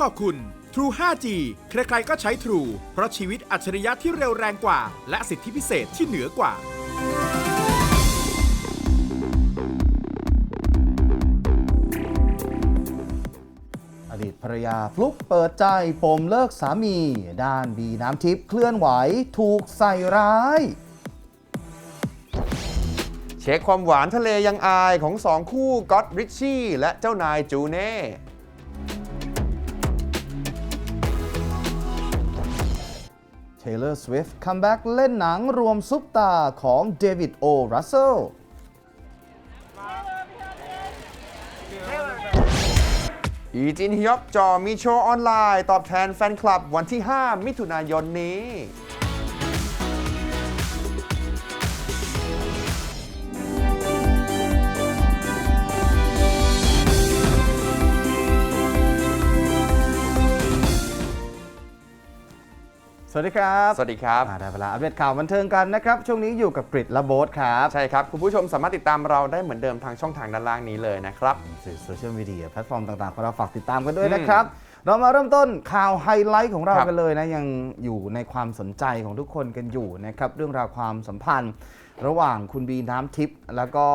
ขอบคุณ True 5G ใครๆก็ใช้ True เพราะชีวิตอัจฉริยะที่เร็วแรงกว่า และสิทธิพิเศษที่เหนือกว่า อดีตภรรยาฟลุกเปิดใจปมเลิกสามี ด้านบีน้ำทิพย์เคลื่อนไหวถูกใส่ร้าย เช็คความหวานทะเลยังอายของสองคู่ก็อตริชชี่และเจ้านายจูเน่ Taylor Swift คัมแบ็กเล่นหนังรวมซุปตาของเดวิดโอรัสเซลอีจินฮยอกจอมีโชว์ออนไลน์ ตอบแทนแฟนคลับวันที่ 5 มิถุนายนนี้ สวัสดีครับสวัสดีครับอ่าได้เวลาอัปเดตข่าวบันเทิงกันนะครับ ช่วงนี้อยู่กับกริดและโบ๊ทครับ ใช่ครับ คุณผู้ชมสามารถติดตามเราได้เหมือนเดิมทางช่องทางด้านล่างนี้เลยนะครับ สื่อโซเชียลมีเดียแพลตฟอร์มต่างๆของเราฝากติดตามกันด้วยนะครับ เรามาเริ่มต้นข่าวไฮไลท์ของเราครับ กันเลยนะ ยังอยู่ในความสนใจของทุกคนกันอยู่นะครับ เรื่องราวความสัมพันธ์ ระหว่างคุณบีน้ำทิพย์แล้วก็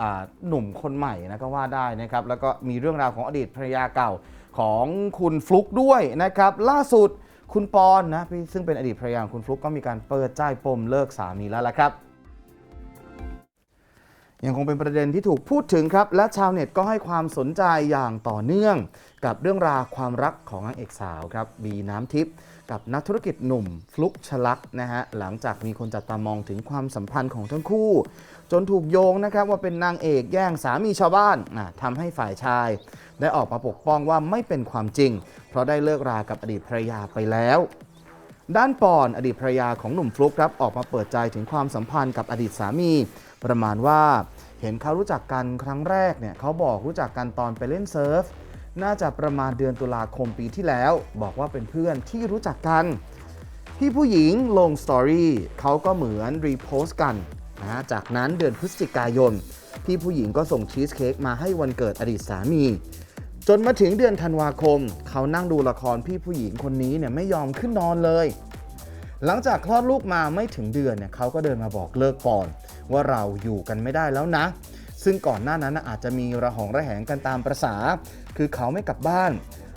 อ่าหนุ่มคนใหม่นะก็ว่าได้นะครับ แล้วก็มีเรื่องราวของอดีตภรรยาเก่าของคุณฟลุกด้วยนะครับ ล่าสุด คุณปอนนะพี่ซึ่งเป็นอดีตภรรยาของคุณฟลุกก็มีการเปิดใจปมเลิกสามีแล้วละครับ ยังคงเป็นประเด็นที่ถูกพูดถึงครับ และชาวเน็ตก็ให้ความสนใจอย่างต่อเนื่อง กับเรื่องราวความรักของนางเอกสาวครับบีน้ำทิพย์กับนักธุรกิจหนุ่มฟลุกชลักนะฮะหลังจากมีคนจับตามองถึงความสัมพันธ์ของทั้งคู่ จนถูกโยงนะครับว่าเป็นนางเอกแย่งสามีชาวบ้านทำให้ฝ่ายชาย ได้ออกมาปกป้องว่าไม่เป็นความจริง เพราะได้เลิกรากับอดีตภรรยาไปแล้วด้านปอนอดีตภรรยาของหนุ่มฟลุกครับออกมาเปิดใจถึงความสัมพันธ์กับอดีตสามี ประมาณว่า เห็นเขารู้จักกันครั้งแรกเนี่ยเขาบอกรู้จักกันตอนไปเล่นเซิร์ฟ น่าจะประมาณเดือนตุลาคมปีที่แล้ว บอกว่าเป็นเพื่อนที่รู้จักกัน พี่ผู้หญิงลงสตอรี่เขาก็เหมือนรีโพสต์กันนะจากนั้นเดือนพฤศจิกายน พี่ผู้หญิงก็ส่งชีสเค้กมาให้วันเกิดอดีตสามี จนมาถึงเดือนธันวาคม เขานั่งดูละครพี่ผู้หญิงคนนี้เนี่ยไม่ยอมขึ้นนอนเลย หลังจากคลอดลูกมาไม่ถึงเดือนเนี่ยเขาก็เดินมาบอกเลิกปอน ว่าเราอยู่กันไม่ได้แล้วนะ ซึ่งก่อนหน้านั้นอาจจะมีระหองระแหงกันตามประษา คือเขาไม่กลับบ้าน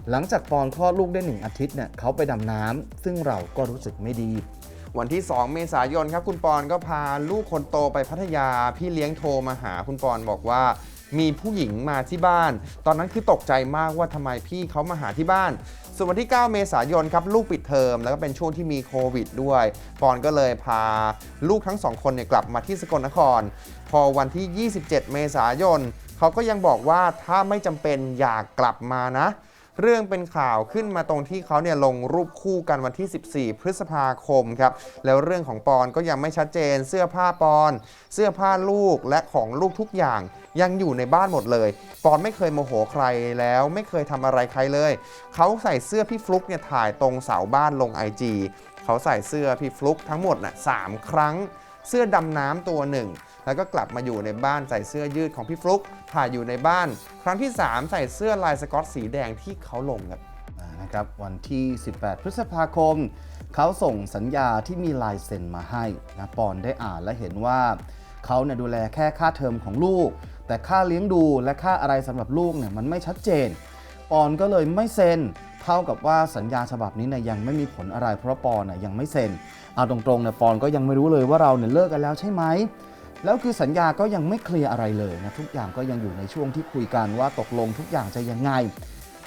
หลังจากปอนคลอดลูกได้หนึ่งอาทิตย์เนี่ยเขาไปดำน้ำซึ่งเราก็รู้สึกไม่ดีวันที่ 2 เมษายนครับคุณปอนก็พาลูกคนโตไปพัทยา พี่เลี้ยงโทรมาหาคุณปอนบอกว่า มีผู้หญิงมาที่บ้าน ตอนนั้นคือตกใจมากว่าทำไมพี่เขามาหาที่บ้าน ส่วนวันที่ 9 เมษายนครับลูกปิดเทอมแล้วก็เป็นช่วงที่มีโควิดด้วยปอนก็เลยพาลูกทั้งสองคนเนี่ยกลับมาที่สกลนคร พอวันที่ 27 เมษายนเขาก็ยังบอกว่าถ้าไม่จำเป็นอยากกลับมานะ เรื่องเป็นข่าวขึ้นมาตรงที่เขาเนี่ยลงรูปคู่กันวันที่ 14 พฤษภาคมครับ แล้วเรื่องของปอนก็ยังไม่ชัดเจน เสื้อผ้าปอน เสื้อผ้าลูกและของลูกทุกอย่าง ยังอยู่ในบ้านหมดเลย ปอนไม่เคยโมโหใครแล้วไม่เคยทำอะไรใครเลย เขาใส่เสื้อพี่ฟลุกเนี่ยถ่ายตรงเสาบ้านลง IG เขาใส่เสื้อพี่ฟลุกทั้งหมดน่ะสามครั้ง เสื้อดำน้ำตัวหนึ่ง แล้วก็กลับมาอยู่ในบ้านใส่เสื้อยืดของพี่ฟลุกถ่ายอยู่ในบ้าน ครั้งที่ 3 ใส่เสื้อลายสกอตสีแดงที่เขาลงครับนะครับวันที่ 18 พฤษภาคม เขาส่งสัญญาที่มีลายเซ็นมาให้นะปอนได้อ่านและเห็นว่าเขาเนี่ยดูแลแค่ค่าเทอมของลูก แต่ค่าเลี้ยงดูและค่าอะไรสำหรับลูกเนี่ยมันไม่ชัดเจน ปอนก็เลยไม่เซ็นเท่ากับว่าสัญญาฉบับนี้เนี่ยยังไม่มีผลอะไรเพราะปอนน่ยยังไม่เซ็นเอาตรงๆเนี่ยปอนก็ยังไม่รู้เลยว่าเราเนี่ยเลิกกันแล้วใช่ไหม แล้วคือสัญญาก็ยังไม่เคลียร์อะไรเลยนะทุกอย่างก็ยังอยู่ในช่วงที่คุยกันว่าตกลงทุกอย่างจะยังไง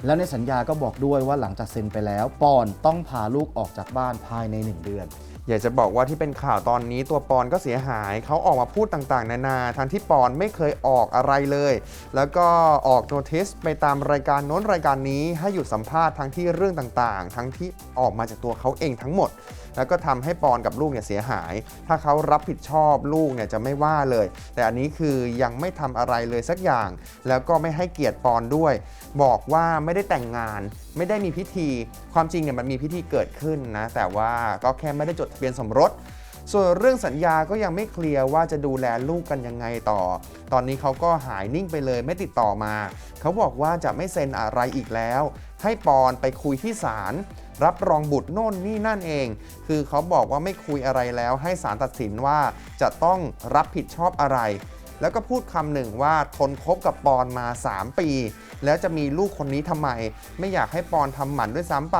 แล้วในสัญญาก็บอกด้วยว่าหลังจากเซ็นไปแล้ว ปอนต้องพาลูกออกจากบ้านภายใน 1 เดือน อยากจะบอกว่าที่เป็นข่าวตอนนี้ตัวปอนก็เสียหาย เขาออกมาพูดต่างๆ นานาทั้งที่ปอนไม่เคยออกอะไรเลย แล้วก็ออกโนติสไปตามรายการโน้นรายการนี้ให้หยุดสัมภาษณ์ทั้งที่เรื่องต่างๆ ทั้งที่ออกมาจากตัวเขาเองทั้งหมด แล้วก็ทำให้ปอนกับลูกเนี่ยเสียหาย ถ้าเขารับผิดชอบลูกเนี่ยจะไม่ว่าเลย แต่อันนี้คือยังไม่ทำอะไรเลยสักอย่าง แล้วก็ไม่ให้เกียรติปอนด้วย บอกว่าไม่ได้แต่งงาน ไม่ได้มีพิธี ความจริงเนี่ยมันมีพิธีเกิดขึ้นนะ แต่ว่าก็แค่ไม่ได้จดทะเบียนสมรสส่วนเรื่องสัญญาก็ยังไม่เคลียร์ว่าจะดูแลลูกกันยังไงต่อ ตอนนี้เขาก็หายนิ่งไปเลยไม่ติดต่อมา เขาบอกว่าจะไม่เซ็นอะไรอีกแล้ว ให้ปอนไปคุยที่ศาล รับรองบุตรโน่นนี่นั่นเอง คือเขาบอกว่าไม่คุยอะไรแล้ว ให้ศาลตัดสินว่าจะต้องรับผิดชอบอะไร แล้วก็พูดคำหนึ่งว่าทนคบกับปอนมา 3 ปี แล้วจะมีลูกคนนี้ทำไม ไม่อยากให้ปอนทำหมันด้วยซ้ำไป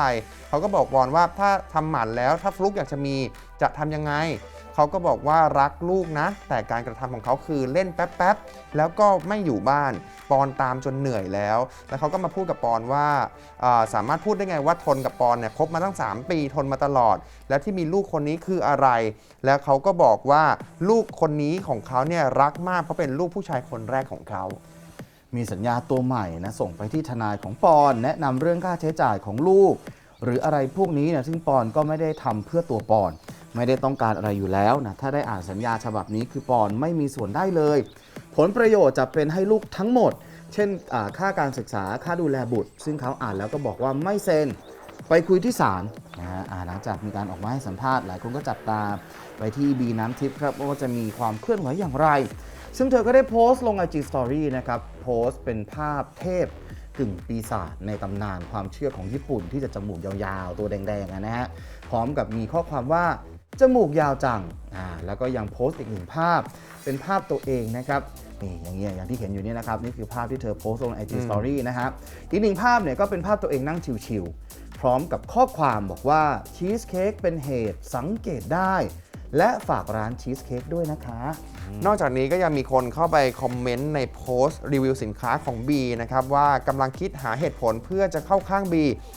เขาก็บอกปอนว่าถ้าทำหมันแล้วถ้าฟลุกอยากจะมีจะทำยังไง เขาก็บอกว่ารักลูกนะ แต่การกระทำของเขาคือเล่นแป๊บๆ แล้วก็ไม่อยู่บ้าน ปอนตามจนเหนื่อยแล้ว แล้วเขาก็มาพูดกับปอนว่าสามารถพูดได้ไงว่าทนกับปอนเนี่ยคบมาตั้ง 3 ปีทนมาตลอด แล้วที่มีลูกคนนี้คืออะไร แล้วเขาก็บอกว่าลูกคนนี้ของเขาเนี่ยรักมากเพราะเป็นลูกผู้ชายคนแรกของเขามีสัญญาตัวใหม่นะส่งไปที่ทนายของปอน แนะนำเรื่องค่าใช้จ่ายของลูก หรืออะไรพวกนี้เนี่ยซึ่งปอนก็ไม่ได้ทำเพื่อตัวปอน ไม่ได้ต้องการอะไรอยู่แล้วนะถ้าได้อ่านสัญญาฉบับนี้คือปอนไม่มีส่วนได้เลย ผลประโยชน์จะเป็นให้ลูกทั้งหมด เช่นค่าการศึกษาค่าดูแลบุตร ซึ่งเขาอ่านแล้วก็บอกว่าไม่เซ็นไปคุยที่ศาลนะฮะหลังจากมีการออกมาให้สัมภาษณ์หลายคนก็จับตาไปที่บีน้ำทิพย์ครับว่าจะมีความเคลื่อนไหวอย่างไร ซึ่งเธอก็ได้โพสต์ลง IG Story นะครับ โพสต์เป็นภาพเทพกึ่งปีศาจในตำนานความเชื่อของญี่ปุ่นที่จะจมูกยาวๆ ตัวแดงๆนะฮะ พร้อมกับมีข้อความว่า จมูกยาวจังอ่าแล้วก็ยังโพสต์อีกหนึ่งภาพ เป็นภาพตัวเองนะครับนี่อย่างเงี้ยอย่างที่เห็นอยู่เนี่ยนะครับ นี่คือภาพที่เธอโพสต์ลง IG Story นะฮะอีกหนึ่งภาพเนี่ยก็เป็นภาพตัวเองนั่งชิวๆพร้อมกับข้อความบอกว่าชีสเค้กเป็นเหตุสังเกตได้ และฝากร้านชีสเค้กด้วยนะคะ นอกจากนี้ก็ยังมีคนเข้าไปคอมเมนต์ในโพสต์รีวิวสินค้าของ B นะครับว่ากำลังคิดหาเหตุผลเพื่อจะเข้าข้าง B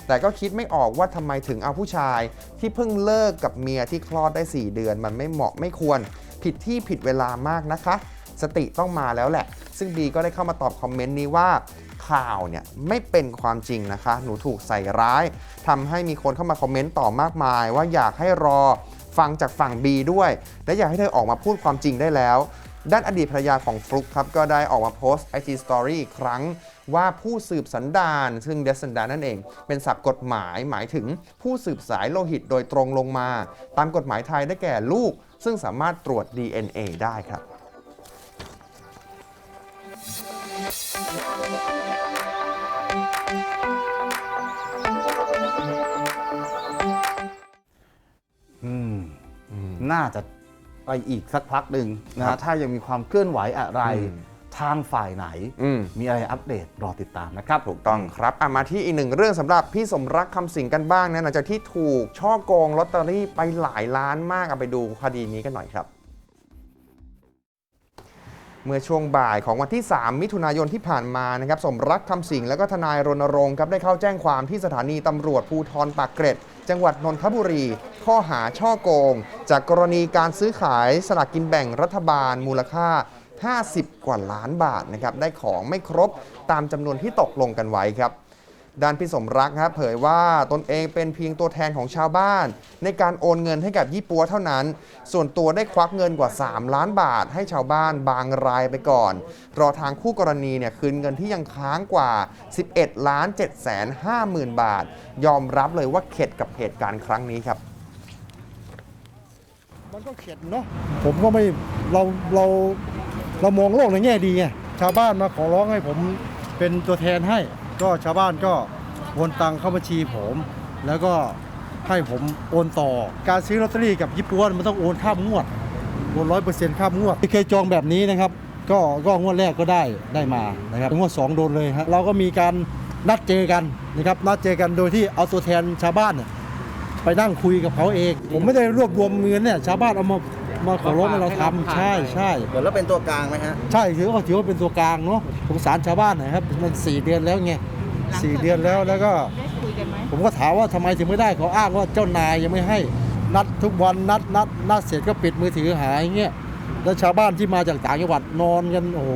แต่ก็คิดไม่ออกว่าทำไมถึงเอาผู้ชาย ที่เพิ่งเลิกกับเมียที่คลอดได้ 4 เดือน มันไม่เหมาะไม่ควร ผิดที่ผิดเวลามากนะคะ สติต้องมาแล้วแหละ ซึ่ง B ก็ได้เข้ามาตอบคอมเมนต์นี้ว่าข่าวเนี่ยไม่เป็นความจริงนะคะ หนูถูกใส่ร้ายทำให้มีคนเข้ามาคอมเมนต์ต่อมากมาย ว่าอยากให้รอ ฟังจากฝั่ง B ด้วย และอยากให้เธอออกมาพูดความจริงได้แล้ว ด้านอดีตภรรยาของฟลุกครับ ก็ได้ออกมาโพสต์ IG Story อีกครั้งว่าผู้สืบสันดานซึ่งเดสันดานนั่นเอง เป็นศัพท์กฎหมายหมายถึงผู้สืบสายโลหิตโดยตรงลงมา ตามกฎหมายไทยได้แก่ลูก ซึ่งสามารถตรวจ DNA ได้ครับ น่าจะไปอีกสักพักหนึ่งนะถ้ายังมีความเคลื่อนไหวอะไรอืมทางฝ่ายไหนอืมมีอะไรอัปเดตรอติดตามนะครับ ถูกต้องครับอะมาที่อีกหนึ่งเรื่องสำหรับพี่สมรักคำสิงกันบ้างนะหลังจากที่ถูกช่อโกงลอตเตอรี่ไปหลายล้านมากเอาไปดูคดีนี้กันหน่อยครับ เมื่อช่วงบ่ายของวันที่ 3 มิถุนายนที่ผ่านมานะครับสมรักคำสิงและก็ทนายรณรงค์ครับได้เข้าแจ้งความที่สถานีตำรวจภูทรปากเกร็ด จังหวัดนนทบุรี ข้อหาช่อโกง จากกรณีการซื้อขายสลากกินแบ่งรัฐบาล มูลค่า 50 กว่าล้านบาทนะครับได้ของไม่ครบตามจำนวนที่ตกลงกันไว้ครับ ด้านพี่สมรักครับเผยว่าตนเองเป็นเพียงตัวแทนของชาวบ้าน ในการโอนเงินให้กับยี่ปัวเท่านั้น ส่วนตัวได้ควักเงินกว่า 3 ล้านบาท ให้ชาวบ้านบางรายไปก่อน รอทางคู่กรณีเนี่ยคืนเงินที่ยังค้างกว่า 11 ล้าน7แสน5หมื่นบาท ยอมรับเลยว่าเข็ดกับเหตุการณ์ครั้งนี้ครับ มันก็เข็ดเนาะผมก็ไม่เราเราเรามองโลกในแง่ดีไงชาวบ้านมาขอร้องให้ผมเป็นตัวแทนให้ ก็ชาวบ้านก็โอนตังเข้าบัญชีผม แล้วก็ให้ผมโอนต่อ การซื้อลอตเตอรี่กับยี่ปัวมันต้องโอนข้ามงวดโอนร้อยเปอร์เซ็นต์ข้ามงวดที่เคยจองแบบนี้นะครับ ก็ก็งวดแรกก็ได้ได้มานะครับงวดสองโดนเลยฮะเราก็มีการนัดเจอกันนะครับนัดเจอกันโดยที่เอาตัวแทนชาวบ้านไปนั่งคุยกับเขาเอง ผมไม่ได้รวบรวมเงินเนี่ยชาวบ้านเอามา มาขอร้องให้เราทำใช่ใช่เหมือนเราเป็นตัวกลางไหมฮะ ใช่ถือว่าถือว่าเป็นตัวกลางเนาะสงสารชาวบ้านหนะครับมันสี่เดือนแล้วไงสี่เดือนแล้วแล้วก็ ได้คุยกันไหมผมก็ถามว่าทำไมถึงไม่ได้เขาอ้างว่าเจ้านายยังไม่ให้นัดทุกวันนัดนัดนัดเสร็จก็ปิดมือถือหายอย่างเงี้ยแล้วชาวบ้านที่มาจากต่างจังหวัดนอนกันโอ้โห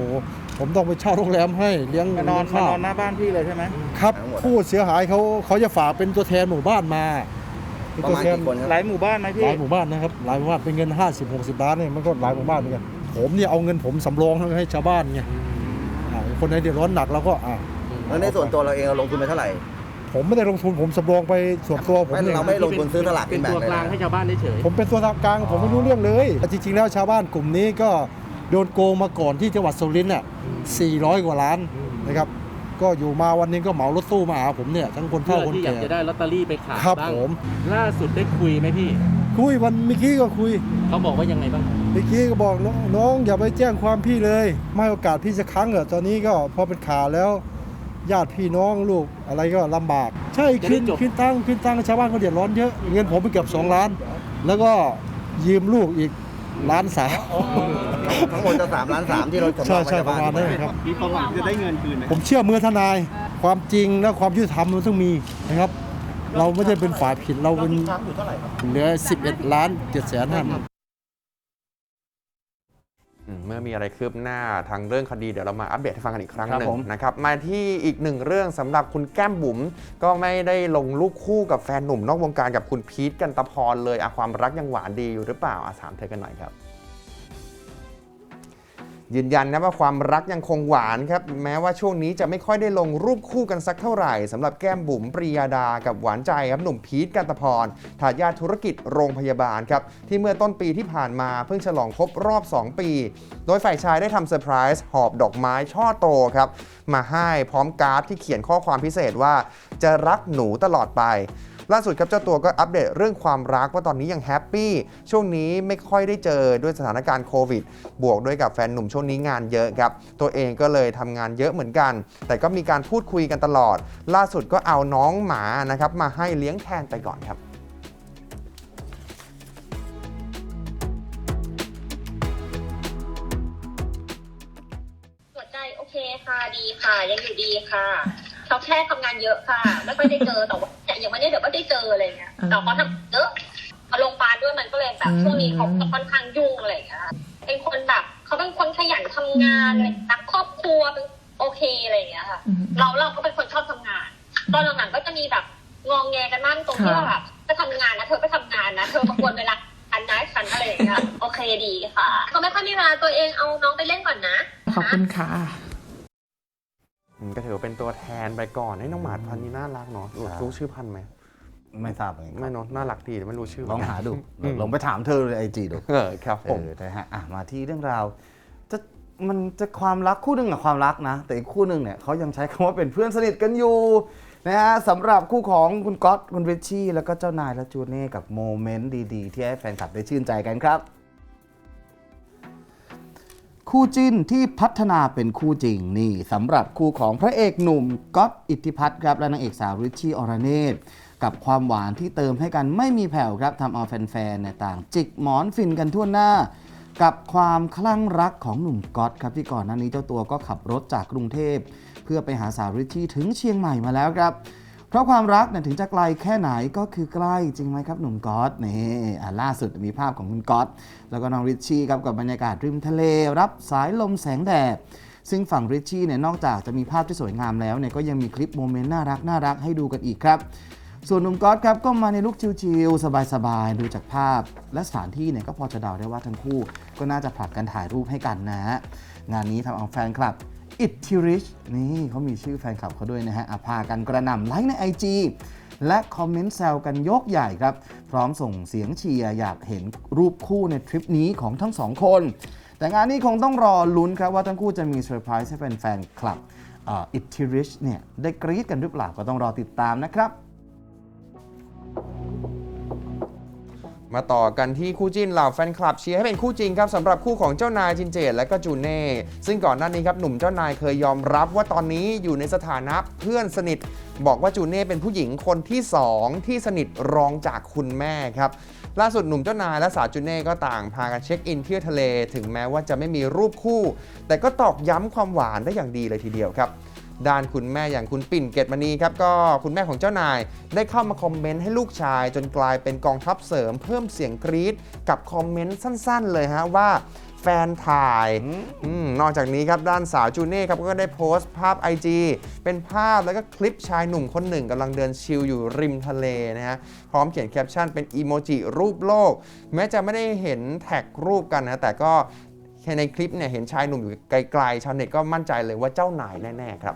ผมต้องไปเช่าโรงแรมให้เลี้ยงมานอนเลี้ยงมาข้าวนอนหน้าบ้านพี่เลยใช่ไหม ครับ ผู้เสียหายเขาเขาจะฝากเป็นตัวแทนหมู่บ้านมา เป็นตัวแทนหลายหมู่บ้านไหมหพี่ลายหมู่บ้านนะครับหลายหมู่บ้านเป็นเงิน 50 60 ล้านเนี่ยมันก็หลายหมู่บ้านเหมือนกันผมเนี่ยเอาเงินผมสำรองให้ชาวบ้านไงอ่าคนไหนเดือดร้อนหนักเราก็อ่าแล้วในส่วนตัวเราเองเราลงทุนไปเท่าไหร่ผมไม่ได้ลงทุนผมสำรองไปส่วนตัวผมไม่เนี่ยเราไม่ลงทุนซื้อสลากเป็กินนแบ่งตัวเลยกลางนะให้ชาวบ้านได้เฉย ผมเป็นตัวกลางผมไม่รู้เรื่องเลยแต่จริงๆแล้วชาวบ้านกลุ่มนี้ก็โดนโกงมาก่อนที่จังหวัดสุรินทร์อะ400 กว่าล้านนะครับ ก็อยู่มาวันนี้ก็เหมารถตู้มาหาผมเนี่ยทั้งคนเพื่เฒ่าอคนที่อยาแก่กจะได้ลอตเตอรี่ไปขายครับบ้างผม ล่าสุดได้คุยไหมพี่ คุยวันเมื่อกี้ก็คุยเขาบอกว่ายังไงบ้าง เมื่อกี้ก็บอกน้องน้องอย่าไปแจ้งความพี่เลย ไม่ให้โอกาสพี่สักครั้งเหรอะตอนนี้ก็พอเป็นข่าวแล้ว ญาติพี่น้องลูกอะไรก็ลำบาก ใช่จะได้ขึ้นจบ ขึ้นตั้งขึ้นตั้งชาวบ้านเขาเดือดร้อนเยอะเงินผมไปเกือบสองล้าน แล้วก็ยืมลูกอีก ล้านสามทั้งหมดจะสามล้านสามที่เราจำลใช่องไว้ใช่จากประบ้านมาณนั้นครับ มีความหวังจะได้เงินคืนไหมผมเชื่อมือทนายความจริงและความยุติธรรมมันต้องมีนะครับ เราไม่ได้เป็นฝ่ายผิดเราเป็นเหลือ 11 ล้าน7แสนห้าอืม เมื่อมีอะไรคืบหน้าทางเรื่องคดีเดี๋ยวเรามาอัปเดตให้ฟังกันอีกครั้งครับหนึ่งผมนะครับมาที่อีกหนึ่งเรื่องสำหรับคุณแก้มบุ๋มก็ไม่ได้ลงรูปคู่กับแฟนหนุ่มนอกวงการกับคุณพีทกันตะพรเลยอะความรักยังหวานดีอยู่หรือเปล่าอาถามเธอกันหน่อยครับ ยืนยันนะว่าความรักยังคงหวานครับ แม้ว่าช่วงนี้จะไม่ค่อยได้ลงรูปคู่กันสักเท่าไหร่สำหรับแก้มบุ๋มปริยาดากับหวานใจครับหนุ่มพีทกันตะพรทายาทธุรกิจโรงพยาบาลครับ ที่เมื่อต้นปีที่ผ่านมาเพิ่งฉลองครบรอบ 2 ปี โดยฝ่ายชายได้ทำเซอร์ไพรส์หอบดอกไม้ช่อโตครับ มาให้พร้อมการ์ดที่เขียนข้อความพิเศษว่า จะรักหนูตลอดไป ล่าสุดครับเจ้าตัวก็อัปเดตเรื่องความรักว่าตอนนี้ยังแฮปปี้ช่วงนี้ไม่ค่อยได้เจอด้วยสถานการณ์โควิด บวกด้วยกับแฟนหนุ่มช่วงนี้งานเยอะครับ ตัวเองก็เลยทำงานเยอะเหมือนกัน แต่ก็มีการพูดคุยกันตลอด ล่าสุดก็เอาน้องหมานะครับมาให้เลี้ยงแทนไปก่อนครับหัวใจโอเคค่ะดีค่ะ ยังอยู่ดีค่ะเขาแค่ทำงานเยอะค่ะ ไม่ค่อยได้เจอแต่ว่า เนี่ยยังไม่ได้เดี๋ยวก็ได้เจออะไรเงี้ยแต่เขาทำเยอะเอาลงพยาบาลด้วยมันก็เลยแบบช่วงนี้เขาค่อนข้างยุ่งอะไรอย่างเงี้ยค่ะเป็นคนแบบเขาเป็นคนขยันทำงานอะไรรักครอบครัวเป็นโอเคอะไรอย่างเงี้ยค่ะ เราเราก็เป็นคนชอบทำงาน ตอนหลังๆก็จะมีแบบงองแงกันบ้างตรงที่ว่าแบบจะทำงานนะเธอก็ทำงานนะเธอมาควรเวลาอันนะฉันอะไรอย่างเงี้ยโอเคดีค่ะเขาไม่ค่อยมีเวลาตัวเองเอาน้องไปเล่นก่อนนะ ขอบคุณค่ะ ไปก่อนให้น้องหมาพันธุ์นี้น่ารักเนาะรู้ชื่อพันธุ์ไหมไม่ทราบเหมือนกันไม่เนาะน่ารักดีแต่ไม่รู้ชื่อลองหาดูอืมลองไปถามเธอในไอจีดูเออครับเอผมอนะฮะอะมาที่เรื่องราวจะมันจะความรักคู่หนึ่งกับความรักนะ แต่อีกคู่หนึ่งเนี่ยเขายังใช้คำว่าเป็นเพื่อนสนิทกันอยู่นะฮะสำหรับคู่ของคุณก๊อตคุณริชชี่แล้วก็เจ้านายและจูเน่กับโมเมนต์ดีๆ ที่ให้แฟนคลับได้ชื่นใจกันครับ คู่จิ้นที่พัฒนาเป็นคู่จริงนี่สำหรับคู่ของพระเอกหนุ่มก๊อตอิทธิพัฒน์ครับและนางเอกสาวริชชี่อรเนตกับความหวานที่เติมให้กันไม่มีแผ่วครับทำเอาแฟนๆเนี่ยต่าง จิกหมอนฟินกันทั่วหน้า กับความคลั่งรักของหนุ่มก๊อตครับที่ก่อนหน้านี้เจ้าตัวก็ขับรถจากกรุงเทพ เพื่อไปหาสาวริชชี่ถึงเชียงใหม่มาแล้วครับ ราะความรักเนี่ยถึงจะไกลแค่ไหนก็คือใกล้จริงไหมครับหนุ่มก๊อตนี่อะล่าสุดมีภาพของคุณก๊อตแล้วก็น้องริชชี่ครับกับบรรยากาศริมทะเล รับสายลมแสงแดดซึ่งฝั่งริชชี่เนี่ยนอกจากจะมีภาพที่สวยงามแล้วเนี่ยก็ยังมีคลิปโมเมนต์น่ารักน่ารักให้ดูกันอีกครับ ส่วนหนุ่มก๊อตครับก็มาในลุคชิลๆสบายๆดูจากภาพ และสถานที่เนี่ยก็พอจะเดาได้ว่าทั้งคู่ ก็น่าจะผลัดกันถ่ายรูปให้กันนะฮะงานนี้ทำเอาแฟนคลับ อิทธิริชนี่เขามีชื่อแฟนคลับเขาด้วยนะฮะอะพากันกระหน่ำไลค์ใน IG และคอมเมนต์แซวกันยกใหญ่ครับ พร้อมส่งเสียงเชียร์อยากเห็นรูปคู่ในทริปนี้ของทั้งสองคน แต่งานนี้คงต้องรอลุ้นครับว่าทั้งคู่จะมีเซอร์ไพรส์ให้แฟนๆคลับอิทธิริชเนี่ยได้กรี๊ดกันหรือเปล่าก็ต้องรอติดตามนะครับ มาต่อกันที่คู่จิ้นเหล่าแฟนคลับเชียร์ให้เป็นคู่จริงครับสำหรับคู่ของเจ้านายจินเจตและก็จูเน่ซึ่งก่อนหน้านี้ครับหนุ่มเจ้านายเคยยอมรับว่าตอนนี้อยู่ในสถานะเพื่อนสนิท บอกว่าจูเน่เป็นผู้หญิงคนที่ 2 ที่สนิทรองจากคุณแม่ครับล่าสุดหนุ่มเจ้านายและสาวจูเน่ก็ต่างพากันเช็คอินเที่ยวทะเล ถึงแม้ว่าจะไม่มีรูปคู่ แต่ก็ตอกย้ำความหวานได้อย่างดีเลยทีเดียวครับ ด้านคุณแม่อย่างคุณปิ่นเกตมณีครับก็คุณแม่ของเจ้านาย ได้เข้ามาคอมเมนต์ให้ลูกชาย จนกลายเป็นกองทัพเสริมเพิ่มเสียงกรี๊ดกับคอมเมนต์สั้นๆ เลยฮะว่าแฟนถ่ายอมนอกจากนี้ครับด้านสาวจูเน่ครับก็ได้โพสต์ภาพ IG เป็นภาพแล้วก็คลิปชายหนุ่มคนหนึ่งกำลังเดินชิลอยู่ริมทะเลนะฮะ พร้อมเขียนแคปชั่นเป็นอีโมจิรูปโลก แม้จะไม่ได้เห็นแท็กรูปกันนะ แต่ก็แค่ ในคลิปเนี่ยเห็นชายหนุ่มอยู่ไกลๆชาวเน็ตก็มั่นใจเลยว่าเจ้านายแน่ๆครับ